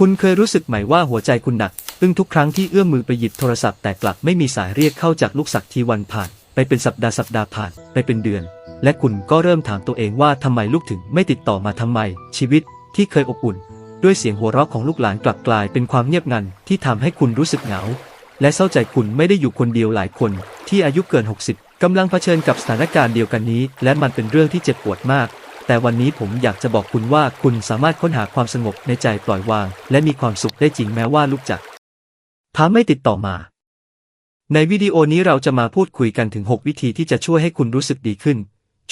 คุณเคยรู้สึกไหมว่าหัวใจคุณหนักอึ้งทุกครั้งที่เอื้อมมือไปหยิบโทรศัพท์แต่กลับไม่มีสายเรียกเข้าจากลูกสักทีวันผ่าน ไปเป็นสัปดาห์สัปดาห์ผ่าน ไปเป็นเดือน และคุณก็เริ่มถามตัวเองว่าทำไมลูกถึงไม่ติดต่อมาทำไม ชีวิตที่เคยอบอุ่น ด้วยเสียงหัวเราะของลูกหลานกลับกลายเป็นความเงียบงันที่ทำให้คุณรู้สึกเหงา และเศร้าใจคุณไม่ได้อยู่คนเดียวหลายคน ที่อายุเกิน 60กำลังเผชิญกับสถานการณ์เดียวกันนี้ และมันเป็นเรื่องที่เจ็บปวดมาก แต่วันนี้ผมอยากจะบอกคุณว่าคุณสามารถค้นหาความสงบในใจปล่อยวาง และมีความสุขได้จริงแม้ว่าลูกจะถาไม่ติดต่อมา ในวิดีโอนี้เราจะมาพูดคุยกันถึง 6 วิธีที่จะช่วยให้คุณรู้สึกดีขึ้น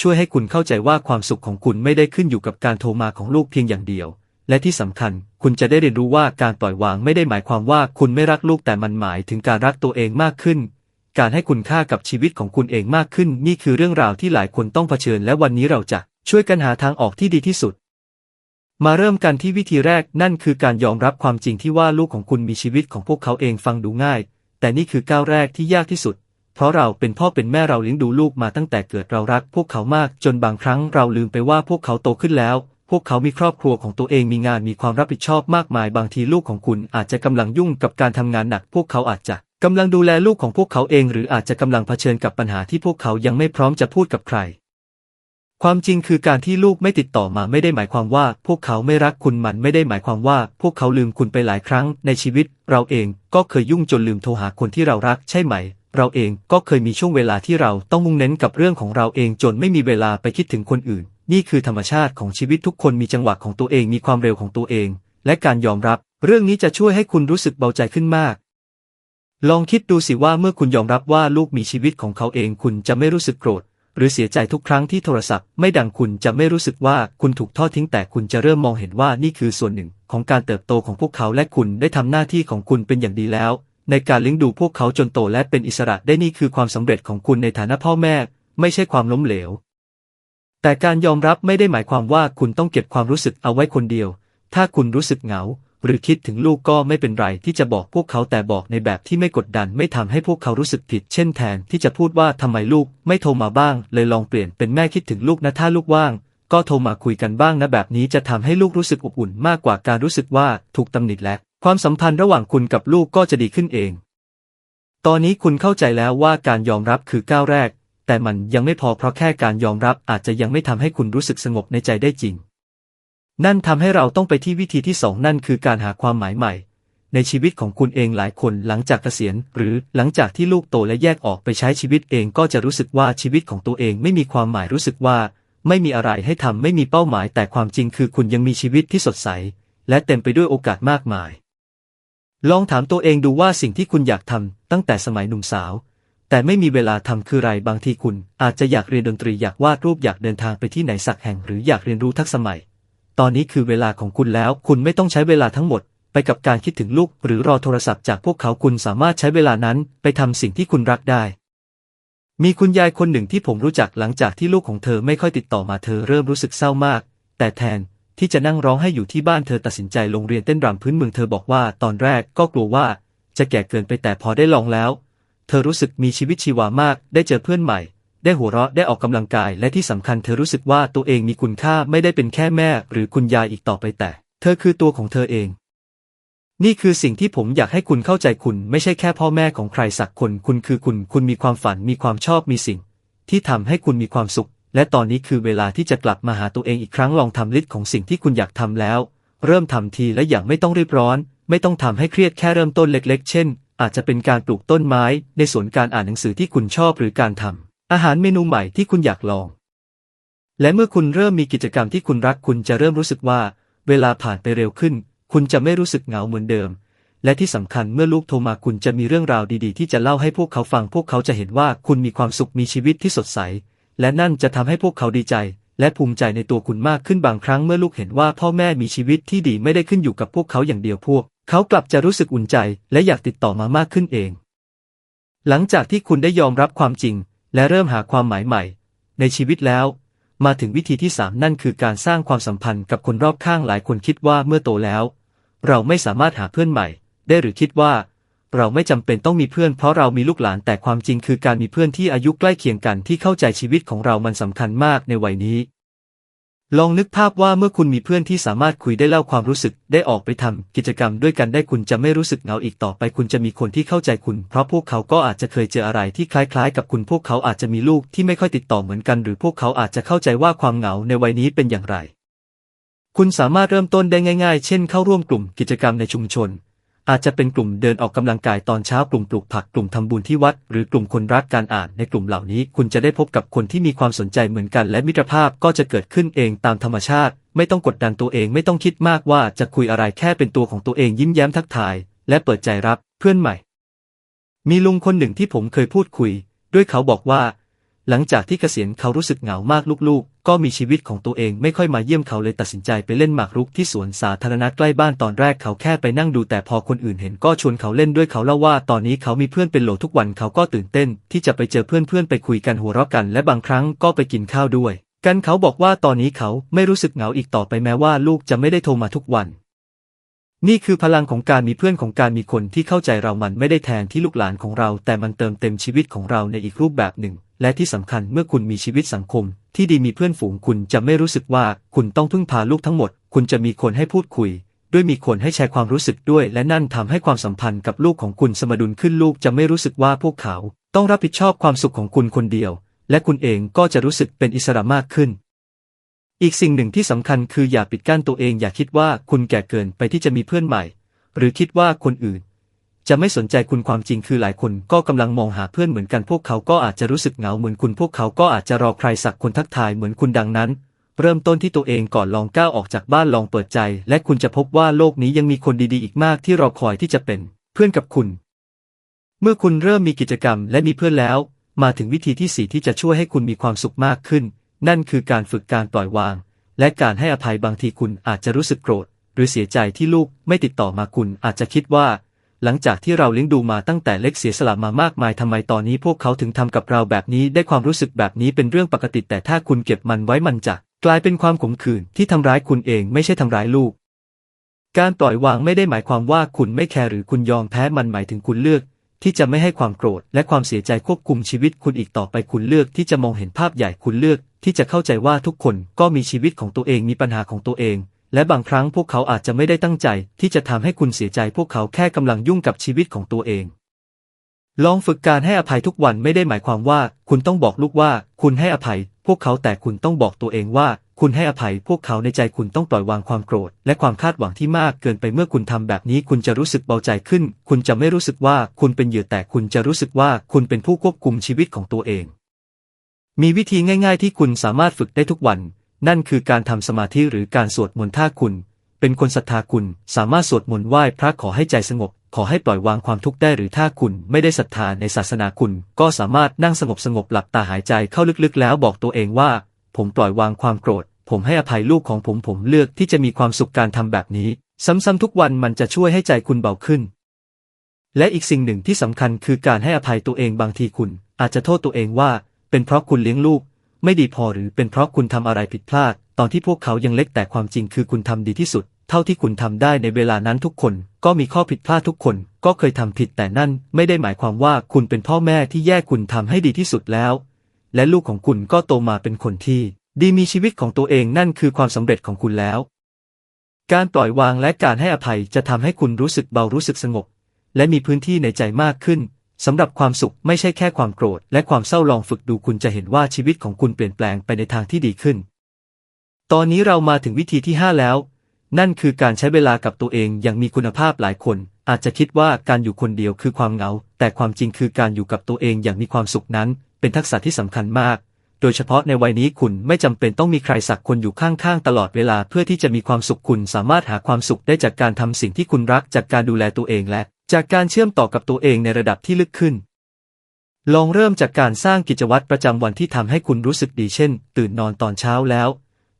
ช่วยให้คุณเข้าใจว่าความสุขของคุณไม่ได้ขึ้นอยู่กับการโทรมาของลูกเพียงอย่างเดียว และที่สำคัญ คุณจะได้เรียนรู้ว่าการปล่อยวางไม่ได้หมายความว่าคุณไม่รักลูกแต่มันหมายถึงการรักตัวเองมากขึ้นการให้คุณค่ากับชีวิตของคุณเองมากขึ้น นี่คือเรื่องราวที่หลายคนต้องเผชิญ และวันนี้เราจะ ช่วยกันหาทางออกที่ดีที่สุด มาเริ่มกันที่วิธีแรกนั่นคือการยอมรับความจริงที่ว่าลูกของคุณมีชีวิตของพวกเขาเองฟังดูง่าย แต่นี่คือก้าวแรกที่ยากที่สุด เพราะเราเป็นพ่อเป็นแม่เราเลี้ยงดูลูกมาตั้งแต่เกิดเรารัก พวกเขามากจนบางครั้งเราลืมไปว่าพวกเขาโตขึ้นแล้ว พวกเขามีครอบครัวของตัวเองมีงานมีความรับผิดชอบมากมาย บางทีลูกของคุณอาจจะกำลังยุ่งกับการทำงานหนัก พวกเขาอาจจะกำลังดูแลลูกของพวกเขาเอง หรืออาจจะกำลังเผชิญกับปัญหาที่พวกเขายังไม่พร้อมจะพูดกับใคร ความจริงคือการที่ลูกไม่ติดต่อมาไม่ได้หมายความว่า พวกเขาไม่รักคุณมันไม่ได้หมายความว่า พวกเขาลืมคุณไปหลายครั้งในชีวิต เราเองก็เคยยุ่งจนลืมโทรหาคนที่เรารักใช่ไหม เราเองก็เคยมีช่วงเวลาที่เราต้องมุ่งเน้นกับเรื่องของเราเองจนไม่มีเวลาไปคิดถึงคนอื่น นี่คือธรรมชาติของชีวิตทุกคนมีจังหวะของตัวเองมีความเร็วของตัวเอง และการยอมรับ เรื่องนี้จะช่วยให้คุณรู้สึกเบาใจขึ้นมากลองคิดดูสิว่าเมื่อคุณยอมรับว่าลูกมีชีวิตของเขาเองคุณจะไม่รู้สึกโกรธ หรือเสียใจทุกครั้งที่โทรศัพท์ไม่ดังคุณจะไม่รู้สึกว่าคุณถูกทอดทิ้งแต่คุณจะเริ่มมองเห็นว่านี่คือส่วนหนึ่งของการเติบโตของพวกเขาและคุณได้ทำหน้าที่ของคุณเป็นอย่างดีแล้ว ในการเลี้ยงดูพวกเขาจนโตและเป็นอิสระได้นี่คือความสำเร็จของคุณในฐานะพ่อแม่ ไม่ใช่ความล้มเหลว แต่การยอมรับไม่ได้หมายความว่าคุณต้องเก็บความรู้สึกเอาไว้คนเดียว ถ้าคุณรู้สึกเหงา หรือคิดถึงลูกก็ไม่เป็นไรที่จะบอกพวกเขาแต่บอกในแบบที่ไม่กดดันไม่ทำให้พวกเขารู้สึกผิด เช่นแทนที่จะพูดว่าทำไมลูกไม่โทรมาบ้าง เลยลองเปลี่ยนเป็นแม่คิดถึงลูกนะถ้าลูกว่าง ก็โทรมาคุยกันบ้างนะแบบนี้จะทำให้ลูกรู้สึกอบอุ่นมากกว่าการรู้สึกว่าถูกตำหนิและ ความสัมพันธ์ระหว่างคุณกับลูกก็จะดีขึ้นเอง ตอนนี้คุณเข้าใจแล้วว่าการยอมรับคือก้าวแรก แต่มันยังไม่พอเพราะแค่การยอมรับอาจจะยังไม่ทำให้คุณรู้สึกสงบในใจได้จริง นั่นทำให้เราต้องไปที่วิธีที่สองนั่นคือการหาความหมายใหม่ ในชีวิตของคุณเองหลายคนหลังจากเกษียณ หรือหลังจากที่ลูกโตและแยกออกไปใช้ชีวิตเองก็จะรู้สึกว่าชีวิตของตัวเองไม่มีความหมายรู้สึกว่า ไม่มีอะไรให้ทำไม่มีเป้าหมายแต่ความจริงคือคุณยังมีชีวิตที่สดใส และเต็มไปด้วยโอกาสมากมาย ลองถามตัวเองดูว่าสิ่งที่คุณอยากทำตั้งแต่สมัยหนุ่มสาว แต่ไม่มีเวลาทำคือไรบางทีคุณ อาจจะอยากเรียนดนตรีอยากวาดรูปอยากเดินทางไปที่ไหนสักแห่ง หรืออยากเรียนรู้ทักษะใหม่ ตอนนี้คือเวลาของคุณแล้ว คุณไม่ต้องใช้เวลาทั้งหมด ไปกับการคิดถึงลูก หรือรอโทรศัพท์จากพวกเขาคุณสามารถใช้เวลานั้นไปทำสิ่งที่คุณรักได้ มีคุณยายคนหนึ่งที่ผมรู้จักหลังจากที่ลูกของเธอไม่ค่อยติดต่อมาเธอเริ่มรู้สึกเศร้ามาก แต่แทนที่จะนั่งร้องให้อยู่ที่บ้านเธอตัดสินใจลงเรียนเต้นรำพื้นเมืองเธอบอกว่าตอนแรกก็กลัวว่าจะแก่เกินไปแต่พอได้ลองแล้ว เธอรู้สึกมีชีวิตชีวามากได้เจอเพื่อนใหม่ ได้หัวเราะได้ออกกำลังกายและที่สำคัญเธอรู้สึกว่าตัวเองมีคุณค่าไม่ได้เป็นแค่แม่หรือคุณยายอีกต่อไปแต่ เธอคือตัวของเธอเอง นี่คือสิ่งที่ผมอยากให้คุณเข้าใจคุณไม่ใช่แค่พ่อแม่ของใครสักคน คุณคือคุณ คุณมีความฝันมีความชอบมีสิ่ง ที่ทำให้คุณมีความสุข และตอนนี้คือเวลาที่จะกลับมาหาตัวเองอีกครั้งลองทำลิสต์ของสิ่งที่คุณอยากทำแล้ว เริ่มทำทีและอย่างไม่ต้องรีบร้อน ไม่ต้องทำให้เครียดแค่เริ่มต้นเล็ก ๆ เช่น อาจจะเป็นการปลูกต้นไม้ ในสวนการอ่านหนังสือที่คุณชอบหรือการทำ อาหารเมนูใหม่ที่คุณอยากลอง และเมื่อคุณเริ่มมีกิจกรรมที่คุณรักคุณจะเริ่มรู้สึกว่า เวลาผ่านไปเร็วขึ้น คุณจะไม่รู้สึกเหงาเหมือนเดิม และที่สำคัญเมื่อลูกโทรมาคุณจะมีเรื่องราวดีๆ ที่จะเล่าให้พวกเขาฟัง พวกเขาจะเห็นว่าคุณมีความสุขมีชีวิตที่สดใส และนั่นจะทำให้พวกเขาดีใจ และภูมิใจในตัวคุณมากขึ้นบางครั้งเมื่อลูกเห็นว่าพ่อแม่มีชีวิตที่ดีไม่ได้ขึ้นอยู่กับพวกเขาอย่างเดียวพวก เขากลับจะรู้สึกอุ่นใจ และอยากติดต่อมามากขึ้นเอง หลังจากที่คุณได้ยอมรับความจริง และเริ่มหาความหมายใหม่ ในชีวิตแล้ว มาถึงวิธีที่สามนั่นคือการสร้างความสัมพันธ์กับคนรอบข้างหลายคนคิดว่าเมื่อโตแล้ว เราไม่สามารถหาเพื่อนใหม่ ได้หรือคิดว่า เราไม่จำเป็นต้องมีเพื่อนเพราะเรามีลูกหลานแต่ความจริงคือการมีเพื่อนที่อายุใกล้เคียงกันที่เข้าใจชีวิตของเรามันสำคัญมากในวัยนี้ ลองนึกภาพว่าเมื่อคุณมีเพื่อนที่สามารถคุยได้เล่าความรู้สึก ได้ออกไปทำกิจกรรมด้วยกันได้คุณจะไม่รู้สึกเหงาอีกต่อไป คุณจะมีคนที่เข้าใจคุณ เพราะพวกเขาก็อาจจะเคยเจออะไรที่คล้ายๆ กับคุณพวกเขาอาจจะมีลูกที่ไม่ค่อยติดต่อเหมือนกัน หรือพวกเขาอาจจะเข้าใจว่าความเหงาในวัยนี้เป็นอย่างไร คุณสามารถเริ่มต้นได้ง่าย ๆ เช่นเข้าร่วมกลุ่มกิจกรรมในชุมชน อาจจะเป็นกลุ่มเดินออกกำลังกายตอนเช้ากลุ่มปลูกผักกลุ่มทำบุญที่วัด หรือกลุ่มคนรักการอ่านในกลุ่มเหล่านี้ คุณจะได้พบกับคนที่มีความสนใจเหมือนกัน และมิตรภาพก็จะเกิดขึ้นเองตามธรรมชาติ ไม่ต้องกดดันตัวเองไม่ต้องคิดมากว่าจะคุยอะไรแค่เป็นตัวของตัวเองยิ้มแย้มทักทาย และเปิดใจรับเพื่อนใหม่ มีลุงคนหนึ่งที่ผมเคยพูดคุย ด้วยเขาบอกว่า หลังจากที่เกษียณเขารู้สึกเหงามากลูกๆ ก็มีชีวิตของตัวเองไม่ค่อยมาเยี่ยมเขาเลยตัดสินใจไปเล่นหมากรุกที่สวนสาธารณะใกล้บ้านตอนแรกเขาแค่ไปนั่งดูแต่พอคนอื่นเห็นก็ชวนเขาเล่นด้วยเขาเล่าว่าตอนนี้เขามีเพื่อนเป็นโหลทุกวันเขาก็ตื่นเต้น ที่จะไปเจอเพื่อนๆไปคุยกันหัวเราะกัน และบางครั้งก็ไปกินข้าวด้วย กันเขาบอกว่าตอนนี้เขาไม่รู้สึกเหงาอีกต่อไปแม้ว่าลูกจะไม่ได้โทรมาทุกวันนี่คือพลังของการมีเพื่อนของการมีคนที่เข้าใจเรามันไม่ได้แทนที่ลูกหลานของเรา แต่มันเติมเต็มชีวิตของเราในอีกรูปแบบหนึ่ง และที่สำคัญเมื่อคุณมีชีวิตสังคม ที่ดีมีเพื่อนฝูงคุณจะไม่รู้สึกว่าคุณต้องพึ่งพาลูกทั้งหมด คุณจะมีคนให้พูดคุย ด้วยมีคนให้แชร์ความรู้สึกด้วย และนั่นทำให้ความสัมพันธ์กับลูกของคุณสมดุลขึ้นลูกจะไม่รู้สึกว่าพวกเขา ต้องรับผิดชอบความสุขของคุณคนเดียว และคุณเองก็จะรู้สึกเป็นอิสระมากขึ้น อีกสิ่งหนึ่งที่สำคัญคืออย่าปิดกั้นตัวเองอย่าคิดว่าคุณแก่เกินไปที่จะมีเพื่อนใหม่ หรือคิดว่าคนอื่น จะไม่สนใจคุณความจริงคือหลายคนก็กำลังมองหาเพื่อนเหมือนกันพวกเขาก็อาจจะรู้สึกเหงาเหมือนคุณพวกเขาก็อาจจะรอใครสักคนทักทายเหมือนคุณดังนั้น เริ่มต้นที่ตัวเองก่อนลองก้าวออกจากบ้านลองเปิดใจ และคุณจะพบว่าโลกนี้ยังมีคนดีๆอีกมากที่รอคอยที่จะเป็น เพื่อนกับคุณ เมื่อคุณเริ่มมีกิจกรรมและมีเพื่อนแล้ว มาถึงวิธีที่สี่ที่จะช่วยให้คุณมีความสุขมากขึ้น นั่นคือการฝึกการปล่อยวาง และการให้อภัยบางทีคุณอาจจะรู้สึกโกรธ หรือเสียใจที่ลูกไม่ติดต่อมาคุณอาจจะคิดว่า หลังจากที่เราเลี้ยงดูมาตั้งแต่เล็กเสียสละมามากมายทำไมตอนนี้พวกเขาถึงทำกับเราแบบนี้ได้ความรู้สึกแบบนี้เป็นเรื่องปกติ แต่ถ้าคุณเก็บมันไว้มันจะกลายเป็นความขมขื่นที่ทำร้ายคุณเองไม่ใช่ทำร้ายลูก การปล่อยวางไม่ได้หมายความว่าคุณไม่แคร์หรือคุณยอมแพ้มันหมายถึงคุณเลือก ที่จะไม่ให้ความโกรธและความเสียใจควบคุมชีวิตคุณอีกต่อไปคุณเลือกที่จะมองเห็นภาพใหญ่คุณเลือก ที่จะเข้าใจว่าทุกคนก็มีชีวิตของตัวเองมีปัญหาของตัวเอง และบางครั้งพวกเขาอาจจะไม่ได้ตั้งใจที่จะทำให้คุณเสียใจพวกเขาแค่กำลังยุ่งกับชีวิตของตัวเอง ลองฝึกการให้อภัยทุกวันไม่ได้หมายความว่า คุณต้องบอกลูกว่า คุณให้อภัย พวกเขาแต่คุณต้องบอกตัวเองว่า คุณให้อภัย พวกเขาในใจคุณต้องปล่อยวางความโกรธ และความคาดหวังที่มากเกินไปเมื่อคุณทำแบบนี้ คุณจะรู้สึกเบาใจขึ้น คุณจะไม่รู้สึกว่าคุณเป็นเหยื่อแต่คุณจะรู้สึกว่าคุณเป็นผู้ควบคุมชีวิตของตัวเอง มีวิธีง่าย ๆ ที่คุณสามารถฝึกได้ทุกวัน นั่นคือการทำสมาธิหรือการสวดมนต์ถ้าคุณ เป็นคนศรัทธาคุณสามารถสวดมนต์ไหว้พระขอให้ใจสงบ ขอให้ปล่อยวางความทุกข์ได้หรือถ้าคุณไม่ได้ศรัทธาในศาสนาคุณ ก็สามารถนั่งสงบสงบหลับตาหายใจเข้าลึกๆ แล้วบอกตัวเองว่า ผมปล่อยวางความโกรธ ผมให้อภัยลูกของผมผมเลือกที่จะมีความสุขการทำแบบนี้ ซ้ำๆทุกวันมันจะช่วยให้ใจคุณเบาขึ้น และอีกสิ่งหนึ่งที่สำคัญคือการให้อภัยตัวเองบางทีคุณ อาจจะโทษตัวเองว่า เป็นเพราะคุณเลี้ยงลูก ไม่ดีพอหรือเป็นเพราะคุณทำอะไรผิดพลาด ตอนที่พวกเขายังเล็กแต่ความจริงคือคุณทำดีที่สุด เท่าที่คุณทำได้ในเวลานั้นทุกคน ก็มีข้อผิดพลาดทุกคน ก็เคยทำผิดแต่นั่น ไม่ได้หมายความว่าคุณเป็นพ่อแม่ที่แย่คุณทำให้ดีที่สุดแล้ว และลูกของคุณก็โตมาเป็นคนที่ ดีมีชีวิตของตัวเองนั่นคือความสำเร็จของคุณแล้ว การปล่อยวางและการให้อภัยจะทำให้คุณรู้สึกเบารู้สึกสงบ และมีพื้นที่ในใจมากขึ้น สำหรับความสุขไม่ใช่แค่ความโกรธและความเศร้าลองฝึกดูคุณจะเห็นว่าชีวิตของคุณเปลี่ยนแปลงไปในทางที่ดีขึ้น ตอนนี้เรามาถึงวิธีที่ 5 แล้ว นั่นคือการใช้เวลากับตัวเองอย่างมีคุณภาพหลายคน อาจจะคิดว่าการอยู่คนเดียวคือความเหงา แต่ความจริงคือการอยู่กับตัวเองอย่างมีความสุขนั้น เป็นทักษะที่สำคัญมาก โดยเฉพาะในวัยนี้คุณไม่จำเป็นต้องมีใครสักคนอยู่ข้างๆตลอดเวลาเพื่อที่จะมีความสุขคุณสามารถหาความสุขได้จากการทำสิ่งที่คุณรักจากการดูแลตัวเองและ จากการเชื่อมต่อกับตัวเองในระดับที่ลึกขึ้น ลองเริ่มจากการสร้างกิจวัตรประจำวันที่ทำให้คุณรู้สึกดีเช่น ตื่นนอนตอนเช้าแล้ว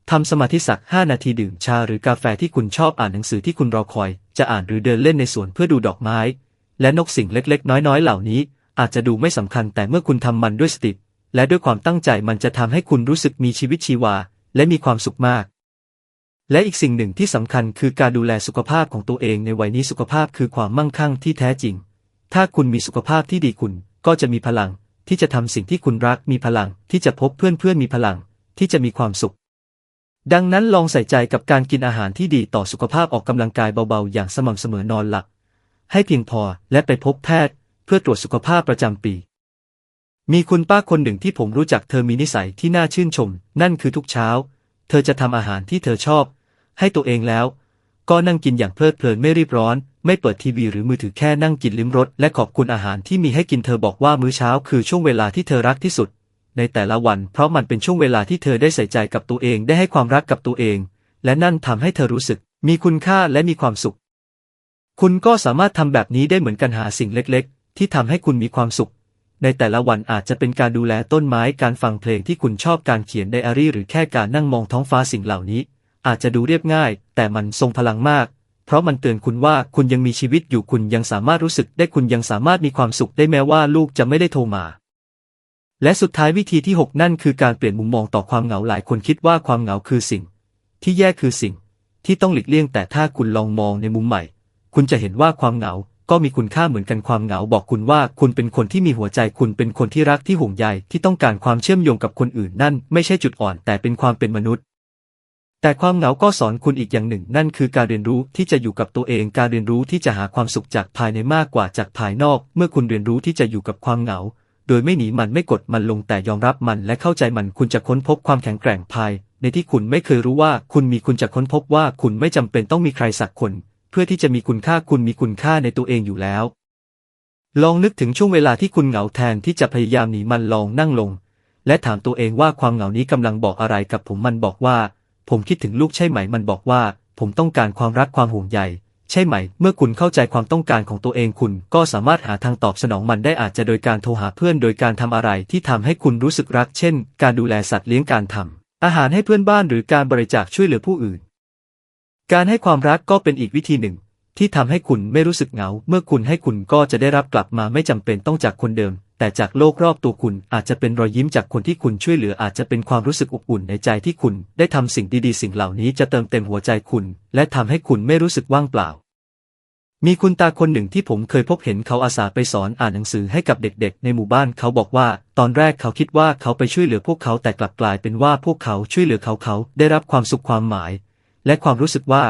ทำสมาธิสัก 5 นาทีดื่มชาหรือกาแฟที่คุณชอบอ่านหนังสือที่คุณรอคอย จะอ่านหรือเดินเล่นในสวนเพื่อดูดอกไม้ และนกสิ่งเล็กๆ น้อยๆ เหล่านี้ อาจจะดูไม่สำคัญแต่เมื่อคุณทำมันด้วยสติและด้วยความตั้งใจมันจะทำให้คุณรู้สึกมีชีวิตชีวา และมีความสุขมาก และอีกสิ่งหนึ่งที่สำคัญคือการดูแลสุขภาพของตัวเองในวัยนี้สุขภาพคือความมั่งคั่งที่แท้จริง ถ้าคุณมีสุขภาพที่ดีคุณ ก็จะมีพลัง ที่จะทำสิ่งที่คุณรักมีพลัง ที่จะพบเพื่อนเพื่อนมีพลัง ที่จะมีความสุข ดังนั้นลองใส่ใจกับการกินอาหารที่ดีต่อสุขภาพออกกำลังกายเบาๆ อย่างสม่ำเสมอนอนหลับให้เพียงพอและไปพบแพทย์ เพื่อตรวจสุขภาพประจำปี มีคุณป้าคนหนึ่งที่ผมรู้จักเธอมีนิสัยที่น่าชื่นชม นั่นคือทุกเช้า เธอจะทำอาหารที่เธอชอบ ให้ตัวเองแล้ว ก็นั่งกินอย่างเพลิดเพลินไม่รีบร้อน ไม่เปิดทีวีหรือมือถือแค่นั่งกินลิ้มรสและขอบคุณอาหารที่มีให้กินเธอบอกว่ามื้อเช้าคือช่วงเวลาที่เธอรักที่สุด ในแต่ละวัน เพราะมันเป็นช่วงเวลาที่เธอได้ใส่ใจกับตัวเองได้ให้ความรักกับตัวเอง และนั่นทำให้เธอรู้สึก มีคุณค่าและมีความสุข คุณก็สามารถทำแบบนี้ได้เหมือนกันหาสิ่งเล็ก ๆ ที่ทำให้คุณมีความสุขในแต่ละวันอาจจะเป็นการดูแลต้นไม้ การฟังเพลงที่คุณชอบ การเขียนไดอารี่ หรือแค่การนั่งมองท้องฟ้าสิ่งเหล่านี้ อาจจะดูเรียบง่าย แต่มันทรงพลังมาก เพราะมันเตือนคุณว่าคุณยังมีชีวิตอยู่คุณยังสามารถรู้สึกได้คุณยังสามารถมีความสุขได้แม้ว่าลูกจะไม่ได้โทรมา และสุดท้ายวิธีที่ 6 นั่นคือการเปลี่ยนมุมมองต่อความเหงาหลายคนคิดว่าความเหงาคือสิ่ง ที่แย่คือสิ่ง ที่ต้องหลีกเลี่ยงแต่ถ้าคุณลองมองในมุมใหม่ คุณจะเห็นว่าความเหงาก็มีคุณค่าเหมือนกันความเหงาบอกคุณว่าคุณเป็นคนที่มีหัวใจคุณเป็นคนที่รักที่ห่วงใยที่ต้องการความเชื่อมโยงกับคนอื่นนั่น ไม่ใช่จุดอ่อนแต่เป็นความเป็นมนุษย์ แต่ความเหงาก็สอนคุณอีกอย่างหนึ่ง นั่นคือการเรียนรู้ที่จะอยู่กับตัวเอง การเรียนรู้ที่จะหาความสุขจากภายในมากกว่าจากภายนอก เมื่อคุณเรียนรู้ที่จะอยู่กับความเหงา โดยไม่หนีมันไม่กดมันลงแต่ยอมรับมันและเข้าใจมันคุณจะค้นพบความแข็งแกร่งภาย ในที่คุณไม่เคยรู้ว่าคุณมีคุณจะค้นพบว่าคุณไม่จำเป็นต้องมีใครสักคน เพื่อที่จะมีคุณค่าคุณมีคุณค่าในตัวเองอยู่แล้ว ลองนึกถึงช่วงเวลาที่คุณเหงาแทนที่จะพยายามหนีมันลองนั่งลง และถามตัวเองว่าความเหงานี้กำลังบอกอะไรกับผมมันบอกว่า ผมคิดถึงลูกใช่ไหมมันบอกว่า ผมต้องการความรักความห่วงใยใช่ไหม เมื่อคุณเข้าใจความต้องการของตัวเองคุณ ก็สามารถหาทางตอบสนองมันได้อาจจะโดยการโทรหาเพื่อน โดยการทำอะไรที่ทำให้คุณรู้สึกรัก เช่น การดูแลสัตว์เลี้ยงการทำอาหารให้เพื่อนบ้านหรือการบริจาคช่วยเหลือผู้อื่น การให้ความรักก็เป็นอีกวิธีหนึ่ง ที่ทำให้คุณไม่รู้สึกเหงา เมื่อคุณให้คุณก็จะได้รับกลับมาไม่จำเป็นต้องจากคนเดิม แต่จากโลกรอบตัวคุณอาจจะเป็นรอยยิ้มจากคนที่คุณช่วยเหลืออาจจะเป็นความรู้สึกอบอุ่นในใจที่คุณได้ทำสิ่งดีๆ สิ่งเหล่านี้จะเติมเต็มหัวใจคุณ และทำให้คุณไม่รู้สึกว่างเปล่า มีคุณตาคนหนึ่งที่ผมเคยพบเห็นเขาอาสาไปสอนอ่านหนังสือให้กับเด็กๆ ในหมู่บ้านเขาบอกว่า ตอนแรกเขาคิดว่าเขาไปช่วยเหลือพวกเขาแต่กลับกลายเป็นว่าพวกเขาช่วยเหลือเขาเขาได้รับความสุขความหมาย และความรู้สึกว่า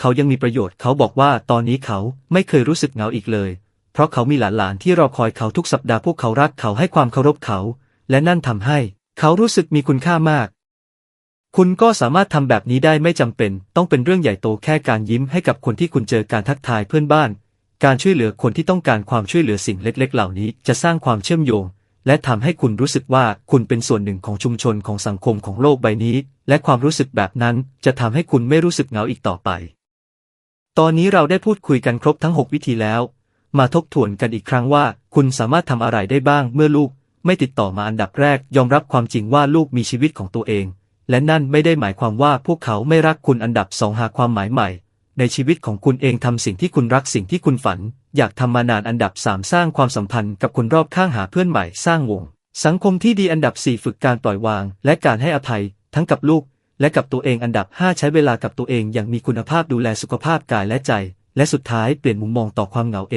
เขายังมีประโยชน์เขาบอกว่าตอนนี้เขาไม่เคยรู้สึกเหงาอีกเลย เพราะเขามีหลานๆที่รอคอยเขาทุกสัปดาห์พวกเขารักเขาให้ความเคารพเขา และนั่นทำให้เขารู้สึกมีคุณค่ามาก คุณก็สามารถทำแบบนี้ได้ไม่จำเป็น ต้องเป็นเรื่องใหญ่โตแค่การยิ้มให้กับคนที่คุณเจอการทักทายเพื่อนบ้าน การช่วยเหลือคนที่ต้องการความช่วยเหลือสิ่งเล็ก ๆ เหล่านี้ จะสร้างความเชื่อมโยง และทำให้คุณรู้สึกว่าคุณเป็นส่วนหนึ่งของชุมชนของสังคมของโลกใบนี้ และความรู้สึกแบบนั้นจะทำให้คุณไม่รู้สึกเหงาอีกต่อไป ตอนนี้เราได้พูดคุยกันครบทั้ง 6 วิธีแล้ว มาทบทวนกันอีกครั้งว่า คุณสามารถทำอะไรได้บ้างเมื่อลูก ไม่ติดต่อมาอันดับแรก ยอมรับความจริงว่าลูกมีชีวิตของตัวเอง และนั่นไม่ได้หมายความว่าพวกเขาไม่รักคุณอันดับสองหาความหมายใหม่ ในชีวิตของคุณเองทำสิ่งที่คุณรักสิ่งที่คุณฝัน อยากทำมานานอันดับสามสร้างความสัมพันธ์กับคนรอบข้างหาเพื่อนใหม่สร้างวง สังคมที่ดีอันดับสี่ฝึกการปล่อยวาง และการให้อภัย ทั้งกับลูก และกับตัวเองอันดับ 5 ใช้เวลากับตัวเองอย่างมีคุณภาพดูแลสุขภาพกายและใจ และสุดท้ายเปลี่ยนมุมมองต่อความเหงาเอ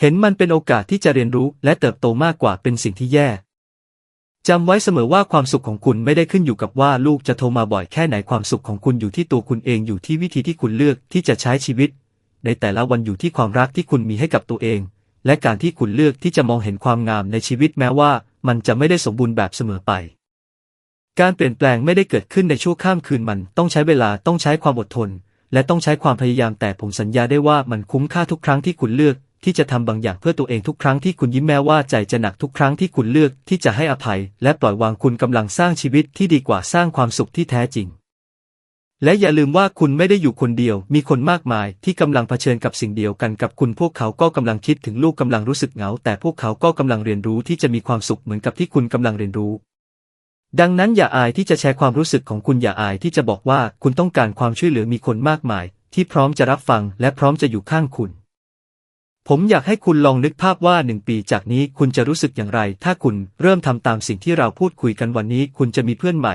เห็นมันเป็นโอกาสที่จะเรียนรู้และเติบโตมากกว่าเป็นสิ่งที่แย่จำไว้เสมอว่าความสุขของคุณไม่ได้ขึ้นอยู่กับว่าลูกจะโทรมาบ่อยแค่ไหนความสุขของคุณอยู่ที่ตัวคุณเองอยู่ที่วิธีที่คุณเลือกที่จะใช้ชีวิต ในแต่ละวันอยู่ที่ความรักที่คุณมีให้กับตัวเอง และการที่คุณเลือกที่จะมองเห็นความงามในชีวิตแม้ว่า มันจะไม่ได้สมบูรณ์แบบเสมอไป การเปลี่ยนแปลงไม่ได้เกิดขึ้นในชั่วข้ามคืนมันต้องใช้เวลาต้องใช้ความอดทน และต้องใช้ความพยายามแต่ผมสัญญาได้ว่ามันคุ้มค่าทุกครั้งที่คุณเลือก ที่จะทำบางอย่างเพื่อตัวเองทุกครั้งที่คุณยิ้มแม้ว่าใจจะหนักทุกครั้งที่คุณเลือก ที่จะให้อภัย และปล่อยวางคุณกำลังสร้างชีวิตที่ดีกว่าสร้างความสุขที่แท้จริง และอย่าลืมว่าคุณไม่ได้อยู่คนเดียว มีคนมากมายที่กำลังเผชิญกับสิ่งเดียวกันกับคุณพวกเขาก็กำลังคิดถึงลูกกำลังรู้สึกเหงา แต่พวกเขาก็กำลังเรียนรู้ที่จะมีความสุขเหมือนกับที่คุณกำลังเรียนรู้ ดังนั้นอย่าอายที่จะแชร์ความรู้สึกของคุณอย่าอายที่จะบอกว่าคุณต้องการความช่วยเหลือมีคนมากมาย ที่พร้อมจะรับฟังและพร้อมจะอยู่ข้างคุณ ผมอยากให้คุณลองนึกภาพว่าหนึ่งปีจากนี้คุณจะรู้สึกอย่างไร ถ้าคุณเริ่มทำตามสิ่งที่เราพูดคุยกันวันนี้ คุณจะมีเพื่อนใหม่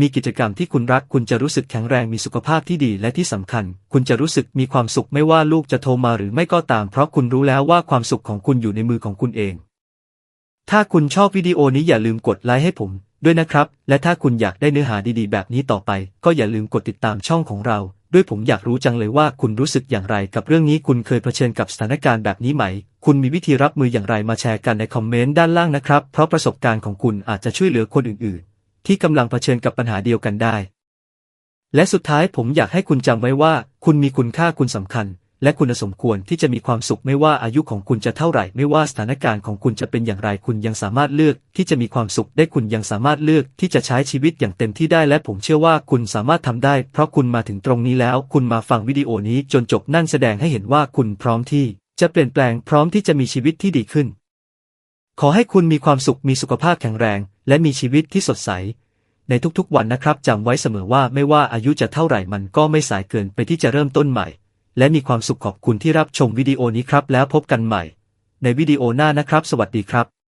มีกิจกรรมที่คุณรัก คุณจะรู้สึกแข็งแรงมีสุขภาพที่ดีและที่สำคัญ คุณจะรู้สึกมีความสุขไม่ว่าลูกจะโทรมาหรือไม่ก็ตาม เพราะคุณรู้แล้วว่าความสุขของคุณอยู่ในมือของคุณเอง ถ้าคุณชอบวิดีโอนี้อย่าลืมกดไลค์ให้ผม ด้วยนะครับ และถ้าคุณอยากได้เนื้อหาดีๆ แบบนี้ต่อไป ก็อย่าลืมกดติดตามช่องของเรา ด้วยผมอยากรู้จังเลยว่าคุณรู้สึกอย่างไรกับเรื่องนี้คุณเคยเผชิญกับสถานการณ์แบบนี้ไหม คุณมีวิธีรับมืออย่างไรมาแชร์กันในคอมเมนต์ด้านล่างนะครับ เพราะประสบการณ์ของคุณอาจจะช่วยเหลือคนอื่นๆ ที่กำลังเผชิญกับปัญหาเดียวกันได้ และสุดท้ายผมอยากให้คุณจำไว้ว่า คุณมีคุณค่าคุณสำคัญ และคุณสมควรที่จะมีความสุขไม่ว่าอายุของคุณจะเท่าไหร่ ไม่ว่าสถานการณ์ของคุณจะเป็นอย่างไรคุณยังสามารถเลือก ที่จะมีความสุขได้คุณยังสามารถเลือก ที่จะใช้ชีวิตอย่างเต็มที่ได้และผมเชื่อว่าคุณสามารถทำได้ เพราะคุณมาถึงตรงนี้แล้ว คุณมาฟังวิดีโอนี้จนจบนั่นแสดงให้เห็นว่าคุณพร้อมที่ จะเปลี่ยนแปลงพร้อมที่จะมีชีวิตที่ดีขึ้น ขอให้คุณมีความสุขมีสุขภาพแข็งแรง และมีชีวิตที่สดใสในทุกๆ วันนะครับจำไว้เสมอว่าไม่ว่าอายุจะเท่าไหร่มันก็ไม่สายเกินไปที่จะเริ่มต้นใหม่ และมีความสุขขอบคุณที่รับชมวิดีโอนี้ครับแล้วพบกันใหม่ ในวิดีโอหน้านะครับ สวัสดีครับ